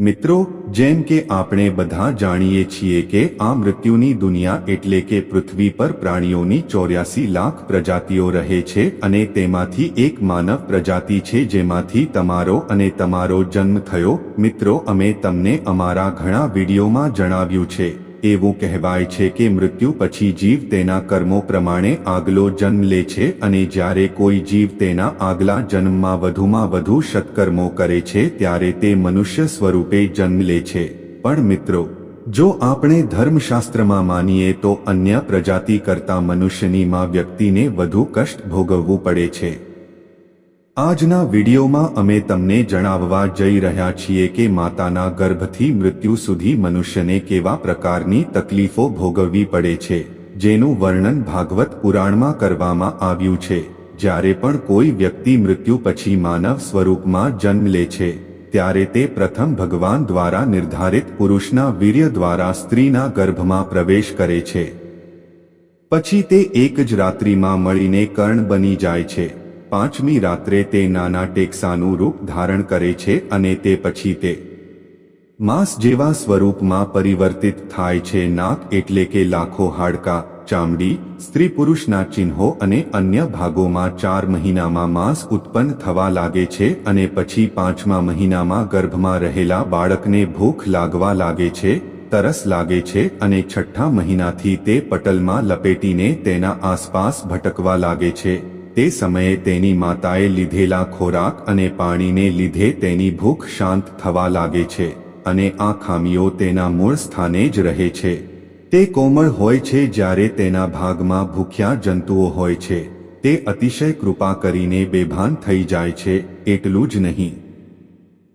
મિત્રો, જેમ કે આપણે બધા જાણીએ છીએ કે આ મૃત્યુની દુનિયા એટલે કે પૃથ્વી પર પ્રાણીઓની ચોર્યાસી લાખ પ્રજાતિઓ રહે છે અને તેમાંથી એક માનવ પ્રજાતિ છે જેમાંથી તમારો અને તમારો જન્મ થયો. મિત્રો, અમે તમને અમારા ઘણા વિડીયોમાં જણાવ્યું છે. એવું કહેવાય છે કે મૃત્યુ પછી જીવ તેના કર્મો પ્રમાણે આગલો જન્મ લે છે અને જ્યારે કોઈ જીવ તેના આગલા જન્મમાં વધુમાં વધુ સત્કર્મો કરે છે ત્યારે તે મનુષ્ય સ્વરૂપે જન્મ લે છે. પણ મિત્રો, જો આપણે ધર્મશાસ્ત્રમાં માનીએ તો અન્ય પ્રજાતિ કરતા મનુષ્યની માં વ્યક્તિને વધુ કષ્ટ ભોગવવું પડે છે. આજના વિડીયોમાં અમે તમને જણાવવા જઈ રહ્યા છીએ કે માતાના ગર્ભથી મૃત્યુ સુધી મનુષ્યને કેવા પ્રકારની તકલીફો ભોગવવી પડે છે, જેનું વર્ણન ભાગવત પુરાણમાં કરવામાં આવ્યું છે. જ્યારે પણ કોઈ વ્યક્તિ મૃત્યુ પછી માનવ સ્વરૂપમાં જન્મ લે છે, ત્યારે તે પ્રથમ ભગવાન દ્વારા નિર્ધારિત પુરુષના વીર્ય દ્વારા સ્ત્રીના ગર્ભમાં પ્રવેશ કરે છે. પછી તે એક જ રાત્રિમાં મળીને કર્ણ બની જાય છે. પાંચમી રાત્રે તે નાના ટેકસાનું રૂપ ધારણ કરે છે અને તે પછી તે માંસ જેવા સ્વરૂપમાં પરિવર્તિત થાય છે નાક એટલે કે લાખો હાડકા, ચામડી, સ્ત્રી પુરુષના ચિહ્નો અને અન્ય ભાગોમાં ચાર મહિનામાં માંસ ઉત્પન્ન થવા લાગે છે અને પછી પાંચમા મહિનામાં ગર્ભમાં રહેલા બાળકને ભૂખ લાગવા લાગે છે, તરસ લાગે છે અને છઠ્ઠા મહિનાથી તે પટલમાં લપેટીને તેના આસપાસ ભટકવા લાગે છે. તે સમયે તેની માતાએ લીધેલા ખોરાક અને પાણીને લીધે તેની ભૂખ શાંત થવા લાગે છે અને આ ખામીઓ તેના મૂળ સ્થાને જ રહે છે. તે કોમળ હોય છે જ્યારે તેના ભાગમાં ભૂખ્યા જંતુઓ હોય છે. તે અતિશય કૃપા કરીને બેભાન થઈ જાય છે, એટલું જ નહીં.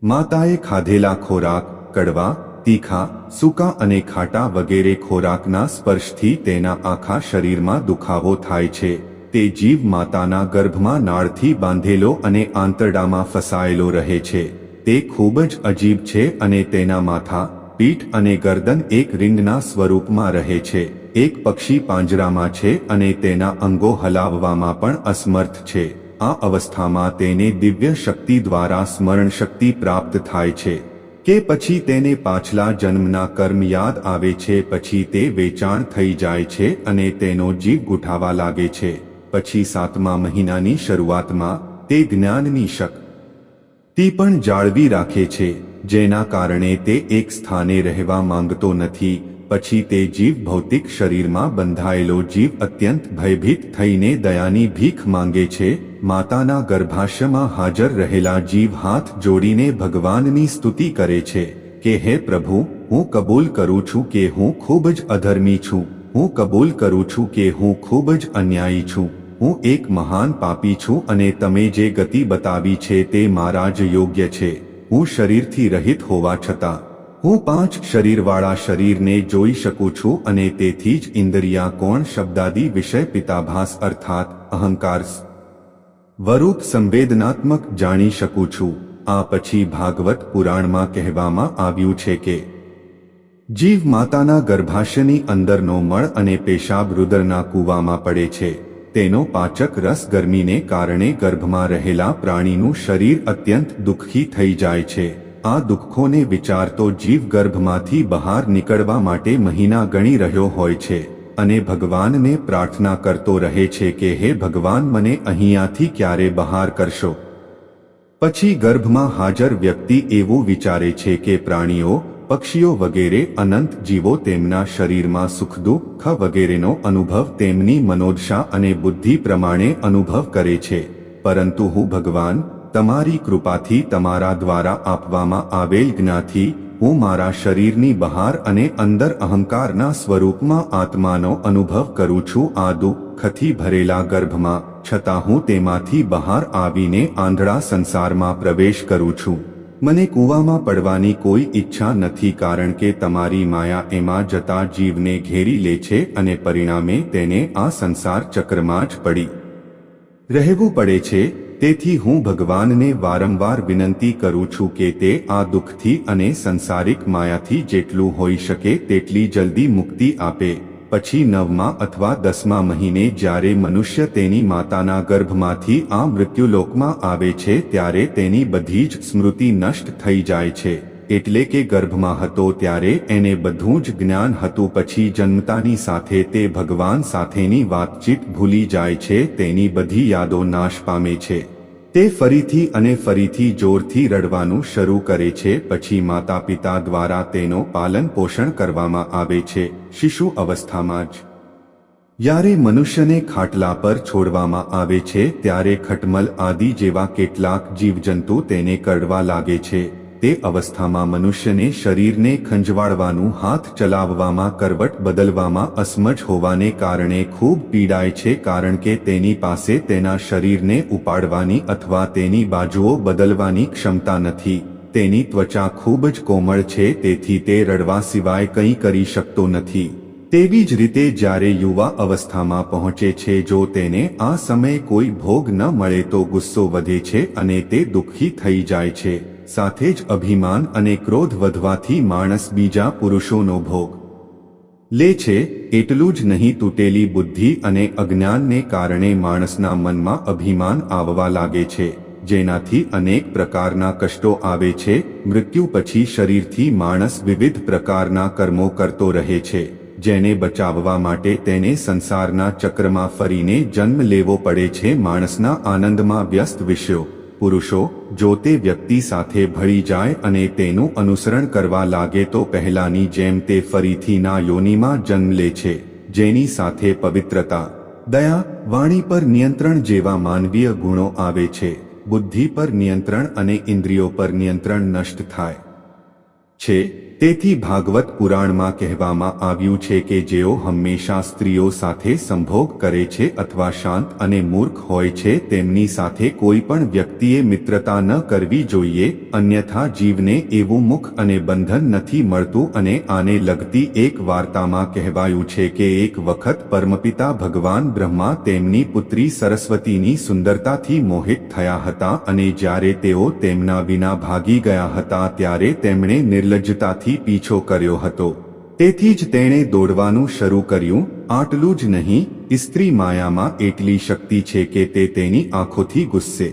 માતાએ ખાધેલા ખોરાક, કડવા, તીખા, સૂકા અને ખાટા વગેરે ખોરાકના સ્પર્શથી તેના આખા શરીરમાં દુખાવો થાય છે. તે જીવ માતાના ગર્ભમાં નાળથી બાંધેલો અને આંતરડામાં ફસાયેલો રહે છે. તે ખૂબ જ અજીબ છે અને તેના માથા, પીઠ અને ગરદન એક રિંગના સ્વરૂપમાં રહે છે. એક પક્ષી પાંજરામાં છે અને તેના અંગો હલાવવામાં પણ અસમર્થ છે. આ અવસ્થામાં તેને દિવ્ય શક્તિ દ્વારા સ્મરણ શક્તિ પ્રાપ્ત થાય છે. કે પછી તેને પાછલા જન્મના કર્મ યાદ આવે છે, પછી તે વેચાણ થઈ જાય છે અને તેનો જીવ ગુઠાવા લાગે છે. પછી સાતમા મહિનાની શરૂઆતમાં તે જ્ઞાનની શક્તિ પણ જાળવી રાખે છે, જેના કારણે તે એક સ્થાને રહેવા માંગતો નથી, પછી તે જીવ ભૌતિક શરીરમાં બંધાયેલો જીવ અત્યંત ભયભીત થઈને દયાની ભીખ માંગે છે, માતાના ગર્ભાશયમાં હાજર રહેલા જીવ હાથ જોડીને ભગવાનની સ્તુતિ કરે છે, કે હે પ્રભુ, હું કબૂલ કરું છું કે હું ખૂબ જ અધર્મી છું, હું કબૂલ કરું છું કે હું ખૂબ જ અન્યાયી છું. હું એક મહાન પાપી છું અને તમે જે ગતિ બતાવી છે તે મારા જ યોગ્ય છે. હું શરીરથી રહિત હોવા છતાં, હું પાંચ શરીરવાળા શરીરને જોઈ શકું છું અને તેથી જ ઇન્દ્રિયા કોણ શબ્દાદી વિષય પિતાભાસ અર્થાત અહંકાર વરૂપ સંવેદનાત્મક જાણી શકું છું. આ પછી ભાગવત પુરાણમાં કહેવામાં આવ્યું છે કે, જીવ માતાના ગર્ભાશયની અંદરનો મળ અને પેશાબ રુદરના કૂવામાં પડે છે. તેનો પાચક રસ ગરમીને કારણે ગર્ભમાં રહેલા પ્રાણીનું શરીર અત્યંત દુઃખી થઈ જાય છે. આ દુઃખોને વિચારતો જીવ ગર્ભમાંથી બહાર નીકળવા માટે મહિના ગણી રહ્યો હોય છે અને ભગવાનને પ્રાર્થના કરતો રહે છે કે, હે ભગવાન, મને અહીંયાથી ક્યારે બહાર કરશો? પછી ગર્ભમાં હાજર વ્યક્તિ એવું વિચારે છે કે પ્રાણીઓ પક્ષીઓ વગેરે અનંત જીવો તેમના શરીરમાં સુખ દુઃખ વગેરેનો અનુભવ તેમની મનોદશા અને બુદ્ધિ પ્રમાણે અનુભવ કરે છે. પરંતુ હું ભગવાન, તમારી કૃપાથી તમારા દ્વારા આપવામાં આવેલ જ્ઞાથી હું મારા શરીરની બહાર અને અંદર અહંકારના સ્વરૂપમાં આત્માનો અનુભવ કરું છું. આ દુઃખથી ભરેલા ગર્ભમાં, છતાં હું તેમાંથી બહાર આવીને આંધળા સંસારમાં પ્રવેશ કરું છું. મને કૂવામાં પડવાની કોઈ ઈચ્છા નથી કારણ કે તમારી માયા એમાં જતા જીવને ઘેરી લે છે અને પરિણામે તેને આ સંસાર ચક્રમાં જ પડી રહેવું પડે છે. તેથી હું ભગવાનને વારંવાર વિનંતી કરું છું કે તે આ દુઃખથી અને સંસારિક માયાથી જેટલું હોઈ શકે તેટલી જલ્દી મુક્તિ આપે. પછી નવમા અથવા દસમા મહિને જ્યારે મનુષ્ય તેની માતાના ગર્ભમાંથી આ મૃત્યુલોકમાં આવે છે ત્યારે તેની બધી જ સ્મૃતિ નષ્ટ થઈ જાય છે. એટલે કે ગર્ભમાં હતો ત્યારે એને બધું જ જ્ઞાન હતું પછી જન્મતાની સાથે તે ભગવાન સાથેની વાતચીત ભૂલી જાય છે, તેની બધી યાદો નાશ પામે છે. તે ફરીથી અને ફરીથી જોરથી રડવાનું શરૂ કરે છે, પછી માતા પિતા દ્વારા તેનો પાલન પોષણ કરવામાં આવે છે, શિશુ અવસ્થામાં જ. જ્યારે મનુષ્યને ખાટલા પર છોડવામાં આવે છે, ત્યારે ખટમલ આદિ જેવા કેટલાક જીવજંતુ તેને કરડવા લાગે છે. તે અવસ્થામાં મનુષ્યને શરીરને ખંજવાળવાનું હાથ ચલાવવામાં કરવટ બદલવામાં અસમજ હોવાને કારણે ખૂબ પીડાય છે કારણ કે તેની પાસે તેના શરીરને ઉપાડવાની અથવા તેની બાજુઓ બદલવાની ક્ષમતા નથી. તેની ત્વચા ખૂબ જ કોમળ છે તેથી તે રડવા સિવાય કંઈ કરી શકતો નથી. તેવી જ રીતે જ્યારે યુવા અવસ્થામાં પહોંચે છે જો તેને આ સમયે કોઈ ભોગ ન મળે તો ગુસ્સો વધે છે અને તે દુઃખી થઈ જાય છે. સાથે જ અભિમાન અને ક્રોધ વધવાથી માણસ બીજા પુરુષોનો ભોગ. લે છે, એટલું જ નહીં તૂટેલી બુદ્ધિ અને અજ્ઞાનને કારણે માણસના મનમાં અભિમાન આવવા લાગે છે, જેનાથી અનેક પ્રકારના કષ્ટો આવે છે, મૃત્યુ પછી શરીરથી માણસ વિવિધ પ્રકારના કર્મો કરતો રહે છે, જેને બચાવવા માટે તેને સંસારના ચક્રમાં ફરીને જન્મ લેવો પડે છે માણસના આનંદમાં વ્યસ્ત વિષયો. પુરુષો, જો તે વ્યક્તિ સાથે ભળી જાય અને તેનું અનુસરણ કરવા લાગે તો પહેલાની જેમ તે ફરીથી ના યોનિમાં જન્મ લે છે, જેની સાથે પવિત્રતા, દયા, વાણી પર નિયંત્રણ જેવા માનવીય ગુણો આવે છે, બુદ્ધિ પર નિયંત્રણ અને ઇન્દ્રિયો પર નિયંત્રણ નષ્ટ થાય છે. તેથી ભાગવત પુરાણમાં કહેવામાં આવ્યું છે કે જેઓ હંમેશા સ્ત્રીઓ સાથે સંભોગ કરે છે અથવા શાંત અને મૂર્ખ હોય છે, તેમની સાથે કોઈ પણ વ્યક્તિએ મિત્રતા ન કરવી જોઈએ, અન્યથા જીવને એવું મુખ અને બંધન નથી મળતું અને આને લગતી એક વાર્તામાં કહેવાયું છે કે એક વખત પરમપિતા ભગવાન બ્રહ્મા તેમની પુત્રી સરસ્વતીની સુંદરતાથી મોહિત થયા હતા અને જ્યારે તેઓ તેમના વિના ભાગી ગયા હતા ત્યારે તેમણે નિર્લજ્જતાથી થી પીછો કર્યો હતો. તેથી જ તેણે દોડવાનું શરૂ કર્યું. આટલું જ નહીં સ્ત્રી માયામાં એટલી શક્તિ છે કે તે તેની આંખોથી ગુસ્સે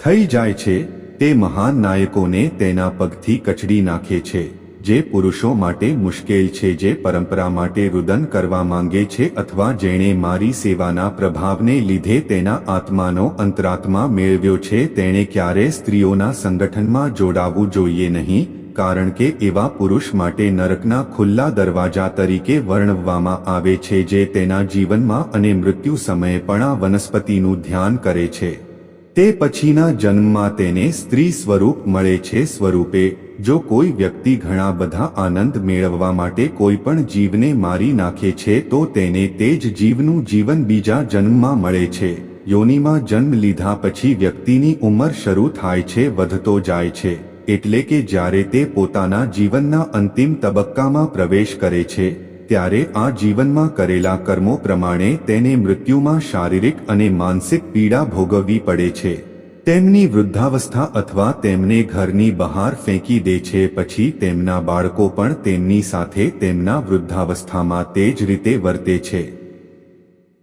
થઈ જાય છે. તે મહાન નાયકોને તેના પગથી કચડી નાખે છે, જે પુરુષો માટે મુશ્કેલ છે, જે પરંપરા માટે રુદન કરવા માંગે છે અથવા જેણે મારી સેવાના પ્રભાવને લીધે તેના આત્માનો અંતરાત્મા મેળવ્યો છે. તેણે ક્યારે સ્ત્રીઓના સંગઠનમાં જોડાવું જોઈએ નહીં. કારણ કે એવા પુરુષ માટે નરકના ખુલ્લા દરવાજા તરીકે વર્ણવવામાં આવે છે જે તેના જીવનમાં અને મૃત્યુ સમયે પણ આ વનસ્પતિનું ધ્યાન કરે છે. તે પછીના જન્મમાં તેને સ્ત્રી સ્વરૂપ મળે છે સ્વરૂપે, જો કોઈ વ્યક્તિ ઘણા બધા આનંદ મેળવવા માટે કોઈ પણ જીવને મારી નાખે છે તો તેને તે જ જીવનું જીવન બીજા જન્મમાં મળે છે. યોનિમાં જન્મ લીધા પછી વ્યક્તિની ઉંમર શરૂ થાય છે, વધતો જાય છે. એટલે કે જ્યારે તે પોતાના જીવનના અંતિમ તબક્કામાં પ્રવેશ કરે છે, ત્યારે આ જીવનમાં કરેલા કર્મો પ્રમાણે તેને મૃત્યુમાં શારીરિક અને માનસિક પીડા ભોગવવી પડે છે. તેમની વૃદ્ધાવસ્થા અથવા તેમને ઘરની બહાર ફેંકી દે છે પછી તેમના બાળકો પણ તેમની સાથે તેમના વૃદ્ધાવસ્થામાં તે જ રીતે વર્તે છે.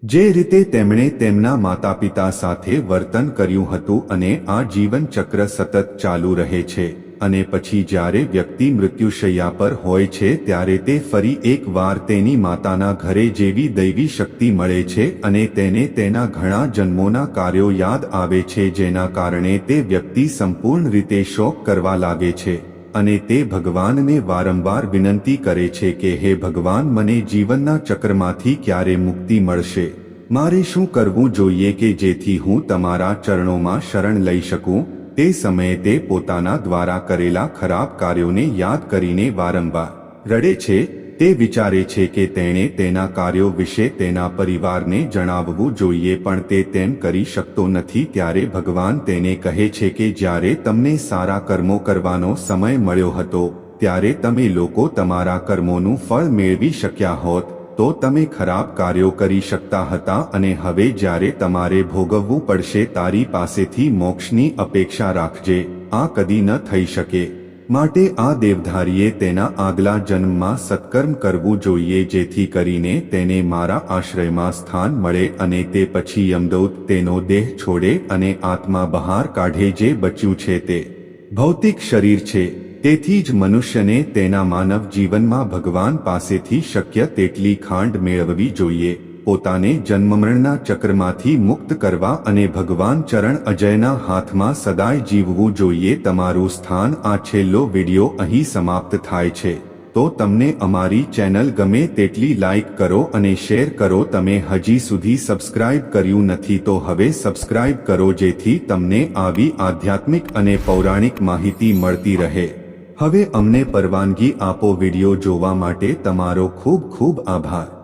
જે રીતે તેમણે તેમના માતા પિતા સાથે વર્તન કર્યું હતું અને આ જીવન ચક્ર સતત ચાલુ રહે છે અને પછી જ્યારે વ્યક્તિ મૃત્યુશૈયા પર હોય છે ત્યારે તે ફરી એક વાર તેની માતાના ઘરે જેવી દૈવી શક્તિ મળે છે અને તેને તેના ઘણા જન્મોના કાર્યો યાદ આવે છે જેના કારણે તે વ્યક્તિ સંપૂર્ણ રીતે શોક કરવા લાગે છે. અને તે ભગવાનને વારંવાર વિનંતી કરે છે કે, હે ભગવાન, મને જીવનના ચક્રમાંથી ક્યારે મુક્તિ મળશે? મારે શું કરવું જોઈએ કે જેથી હું તમારા ચરણોમાં શરણ લઈ શકું? તે સમયે તે પોતાના દ્વારા કરેલા ખરાબ કાર્યોને યાદ કરીને વારંવાર રડે છે. તે વિચારે છે કે તેણે તેના કાર્યો વિશે તેના પરિવારને જણાવવું જોઈએ, પણ તે તેમ કરી શકતો નથી. ત્યારે ભગવાન તેને કહે છે કે જ્યારે તમને સારા કર્મો કરવાનો સમય મળ્યો હતો, ત્યારે તમે લોકો તમારા કર્મોનું ફળ મેળવી શક્યા હોત, તો તમે ખરાબ કાર્યો કરી શકતા હતા અને હવે જ્યારે તમારે ભોગવવું પડશે, તારી પાસેથી મોક્ષની અપેક્ષા રાખજે. આ કદી ન થઈ શકે. માટે આ દેવધારીએ તેના આગલા જન્મમાં સત્કર્મ કરવું જોઈએ જેથી કરીને તેને મારા આશ્રયમાં સ્થાન મળે અને તે પછી યમદૌત તેનો દેહ છોડે અને આત્મા બહાર કાઢે જે બચ્યું છે તે ભૌતિક શરીર છે. તેથી જ મનુષ્યને તેના માનવ જીવનમાં ભગવાન પાસેથી શક્ય તેટલી ખાંડ મેળવવી જોઈએ. પોતાને જન્મમરણના ચક્રમાંથી મુક્ત કરવા અને ભગવાન ચરણ અજયના હાથમાં સદાય જીવવું જોઈએ તમારું સ્થાન આ છેલ્લો વિડિયો અહીં સમાપ્ત થાય છે. તો તમને અમારી ચેનલ ગમે તેટલી લાઇક કરો અને શેર કરો. તમે હજી સુધી સબસ્ક્રાઇબ કર્યું નથી તો હવે સબસ્ક્રાઇબ કરો જેથી તમને આવી આધ્યાત્મિક અને પૌરાણિક માહિતી મળતી રહે. હવે અમને પરવાનગી આપો વિડિયો જોવા માટે તમારો ખૂબ ખૂબ આભાર.